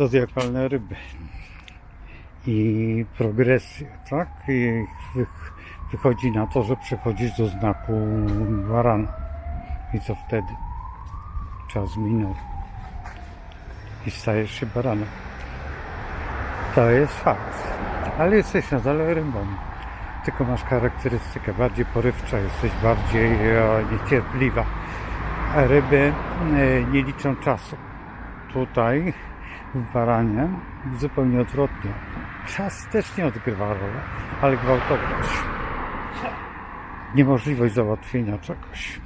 zodiakalne ryby i progresję, tak? I wy- wychodzi na to, że przechodzisz do znaku barana. I co wtedy? Czas minął. I stajesz się baranem. To jest fakt. Ale jesteś nadal rybą. Tylko masz charakterystykę bardziej porywcza, jesteś bardziej e, niecierpliwa. Ryby e, nie liczą czasu. Tutaj baranie zupełnie odwrotnie. Czas też nie odgrywa rolę, ale gwałtowność. Niemożliwość załatwienia czegoś.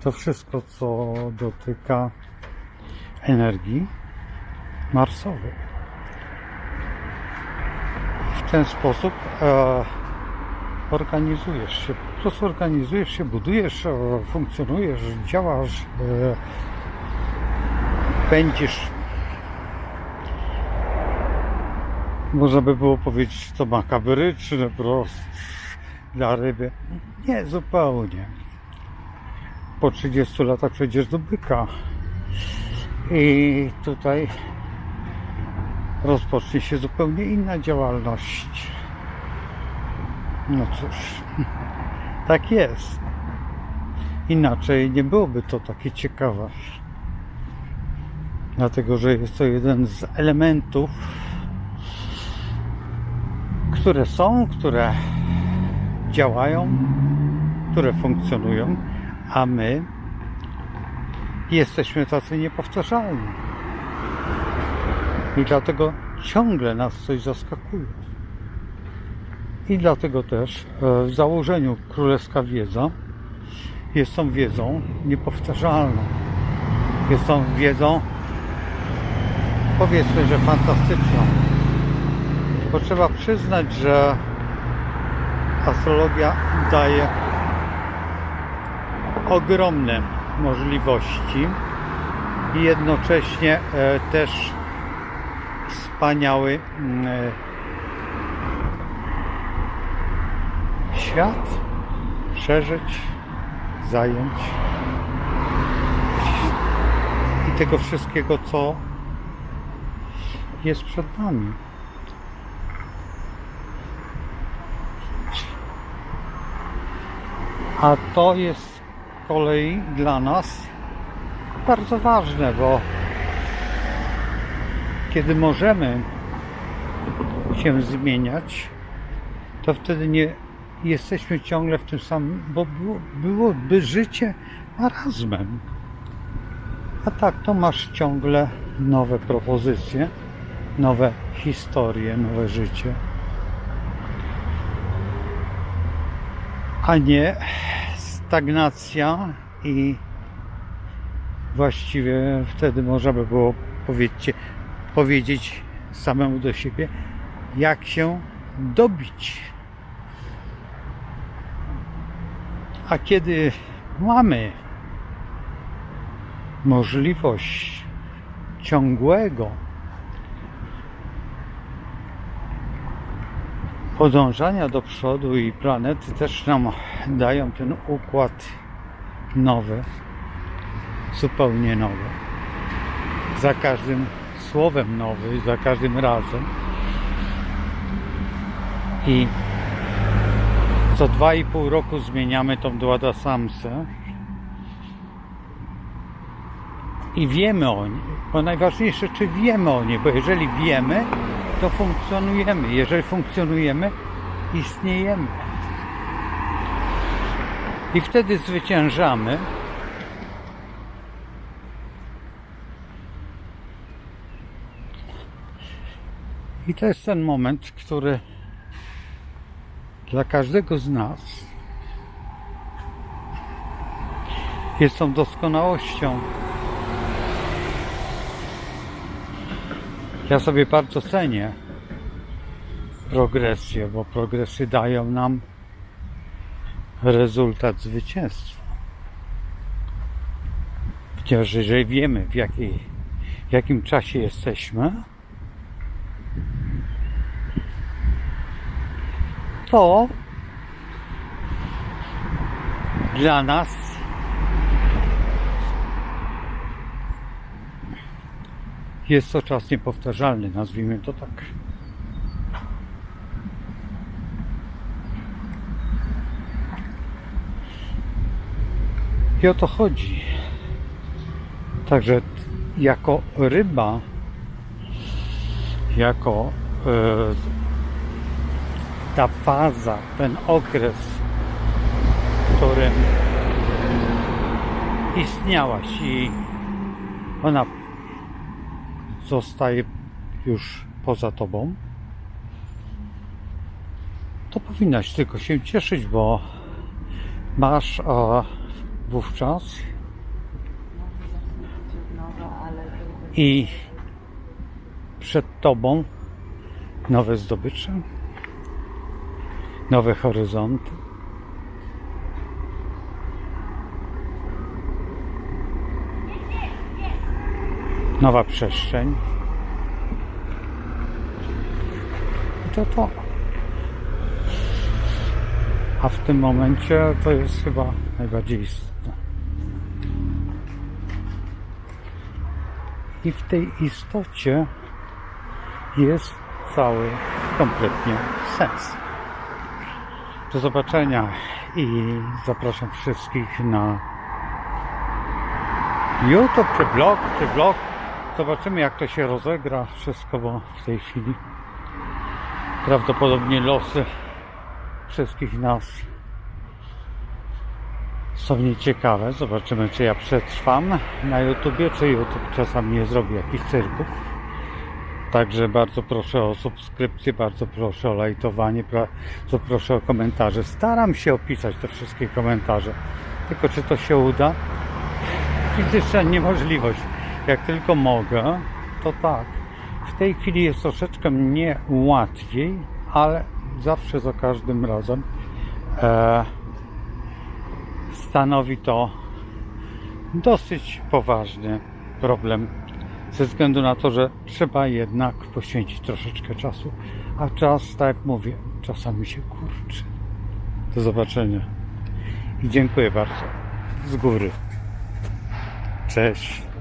To wszystko, co dotyka energii marsowej. W ten sposób e, organizujesz się, po prostu organizujesz się, budujesz, e, funkcjonujesz, działasz, e, będziesz można by było powiedzieć to makabryczne prost dla ryby. Nie, zupełnie. Po 30 latach przejdziesz do byka. I tutaj rozpocznie się zupełnie inna działalność. No cóż, tak jest. Inaczej nie byłoby to takie ciekawe. Dlatego, że jest to jeden z elementów, które są, które działają, które funkcjonują, a my jesteśmy tacy niepowtarzalni. I dlatego ciągle nas coś zaskakuje. I dlatego też e, w założeniu Królewska Wiedza jest tą wiedzą niepowtarzalną. Jest tą wiedzą, powiedzmy, że fantastyczną. Bo trzeba przyznać, że astrologia daje ogromne możliwości i jednocześnie e, też wspaniały mm, e, świat przeżyć, zająć i tego wszystkiego, co jest przed nami. A to jest z kolei dla nas bardzo ważne, bo kiedy możemy się zmieniać, to wtedy nie jesteśmy ciągle w tym samym, bo było, byłoby życie marazmem. A tak, to masz ciągle nowe propozycje, nowe historie, nowe życie. A nie stagnacja i właściwie wtedy można by było powiedzieć, samemu do siebie, jak się dobić. A kiedy mamy możliwość ciągłego podążania do przodu i planety też nam dają ten układ nowy, zupełnie nowy. Za każdym słowem nowy, za każdym razem. I co dwa i pół roku zmieniamy tą Dłada Samsę i wiemy o niej. Bo najważniejsze, czy wiemy o niej, bo jeżeli wiemy, to funkcjonujemy. Jeżeli funkcjonujemy, istniejemy. I wtedy zwyciężamy. I to jest ten moment, który dla każdego z nas jest tą doskonałością. Ja sobie bardzo cenię progresję, bo progresy dają nam rezultat zwycięstwa. Chociaż jeżeli wiemy w, jakiej, w jakim czasie jesteśmy, to dla nas Jest to czas niepowtarzalny, nazwijmy to tak. I o to chodzi. Także jako ryba, jako e, ta faza, ten okres, w którym istniałaś i ona zostaje już poza tobą, to powinnaś tylko się cieszyć, bo masz a, wówczas i przed tobą nowe zdobycze, nowe horyzonty. Nowa przestrzeń. I to to. A w tym momencie to jest chyba najbardziej istotne. I w tej istocie jest cały kompletnie sens. Do zobaczenia i zapraszam wszystkich na YouTube czy blog, czy vlog. Zobaczymy jak to się rozegra wszystko, bo w tej chwili prawdopodobnie losy wszystkich nas są nieciekawe. Zobaczymy, czy ja przetrwam na YouTubie, czy YouTube czasami nie zrobi jakichś cyrków. Także bardzo proszę o subskrypcję, bardzo proszę o lajtowanie, bardzo proszę o komentarze. Staram się opisać te wszystkie komentarze. Tylko czy to się uda? Fizyczna niemożliwość. Jak tylko mogę, to tak. W tej chwili jest troszeczkę mnie łatwiej, ale zawsze za każdym razem e, stanowi to dosyć poważny problem ze względu na to, że trzeba jednak poświęcić troszeczkę czasu, a czas, tak jak mówię, czasami się kurczy. Do zobaczenia i dziękuję bardzo z góry. Cześć.